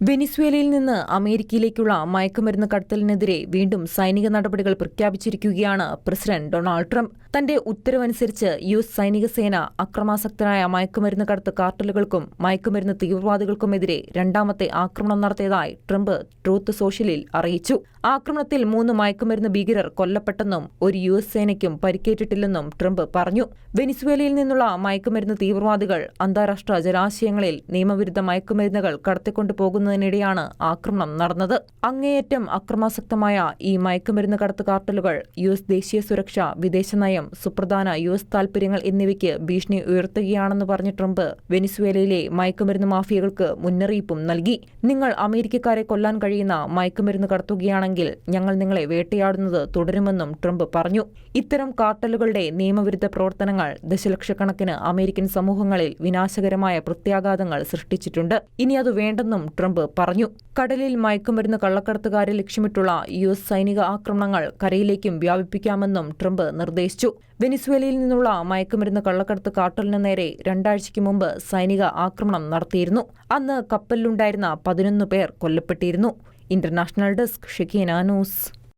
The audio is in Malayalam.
വെനിസ്വേലയിൽ നിന്ന് അമേരിക്കയിലേക്കുള്ള മയക്കുമരുന്ന് കടത്തലിനെതിരെ വീണ്ടും സൈനിക നടപടികൾ പ്രഖ്യാപിച്ചിരിക്കുകയാണ് പ്രസിഡന്റ് ഡൊണാൾഡ് ട്രംപ്. തന്റെ ഉത്തരവനുസരിച്ച് യു എസ് സൈനിക സേന അക്രമാസക്തരായ മയക്കുമരുന്ന് കടത്ത് കാർട്ടലുകൾക്കും മയക്കുമരുന്ന് തീവ്രവാദികൾക്കുമെതിരെ രണ്ടാമത്തെ ആക്രമണം നടത്തിയതായി ട്രംപ് ട്രൂത്ത് സോഷ്യലിൽ അറിയിച്ചു. ആക്രമണത്തിൽ മൂന്ന് മയക്കുമരുന്ന് ഭീകരർ കൊല്ലപ്പെട്ടെന്നും ഒരു യു എസ് സേനയ്ക്കും പരിക്കേറ്റിട്ടില്ലെന്നും ട്രംപ് പറഞ്ഞു. വെനിസ്വേലയിൽ നിന്നുള്ള മയക്കുമരുന്ന് തീവ്രവാദികൾ അന്താരാഷ്ട്ര ജലാശയങ്ങളിൽ നിയമവിരുദ്ധ മയക്കുമരുന്നുകൾ കടത്തിക്കൊണ്ടു പോകുന്നതിനിടെയാണ് ആക്രമണം നടന്നത്. അങ്ങേയറ്റം അക്രമാസക്തമായ ഈ മയക്കുമരുന്ന് കടത്ത് കാർട്ടലുകൾ യു എസ് ദേശീയ സുരക്ഷ വിദേശനയം സുപ്രധാന യു എസ് താൽപര്യങ്ങൾ എന്നിവയ്ക്ക് ഭീഷണി ഉയർത്തുകയാണെന്ന് പറഞ്ഞ ട്രംപ് വെനിസ്വേലയിലെ മയക്കുമരുന്ന് മാഫിയകൾക്ക് മുന്നറിയിപ്പും നൽകി. നിങ്ങൾ അമേരിക്കക്കാരെ കൊല്ലാൻ കഴിയുന്ന മയക്കുമരുന്ന് കടത്തുകയാണെങ്കിൽ ഞങ്ങൾ നിങ്ങളെ വേട്ടയാടുന്നത് തുടരുമെന്നും ട്രംപ് പറഞ്ഞു. ഇത്തരം കാർട്ടലുകളുടെ നിയമവിരുദ്ധ പ്രവർത്തനങ്ങൾ ദശലക്ഷക്കണക്കിന് അമേരിക്കൻ സമൂഹങ്ങളിൽ വിനാശകരമായ പ്രത്യാഘാതങ്ങൾ സൃഷ്ടിച്ചിട്ടുണ്ട്. ഇനി അത് വേണ്ടെന്നും ട്രംപ് പറഞ്ഞു. കടലിൽ മയക്കുമരുന്ന് കള്ളക്കടത്തുകാരെ ലക്ഷ്യമിട്ടുള്ള യു എസ് സൈനിക ആക്രമണങ്ങൾ കരയിലേക്കും വ്യാപിപ്പിക്കാമെന്നും ട്രംപ് നിർദ്ദേശിച്ചു. വെനിസ്വേലയിൽ നിന്നുള്ള മയക്കുമരുന്ന് കള്ളക്കടത്ത് കാട്ടലിന് നേരെ രണ്ടാഴ്ചയ്ക്ക് മുമ്പ് സൈനിക ആക്രമണം നടത്തിയിരുന്നു. അന്ന് കപ്പലിലുണ്ടായിരുന്ന പതിനൊന്ന് പേർ കൊല്ലപ്പെട്ടിരുന്നു. International desk Shikheena news.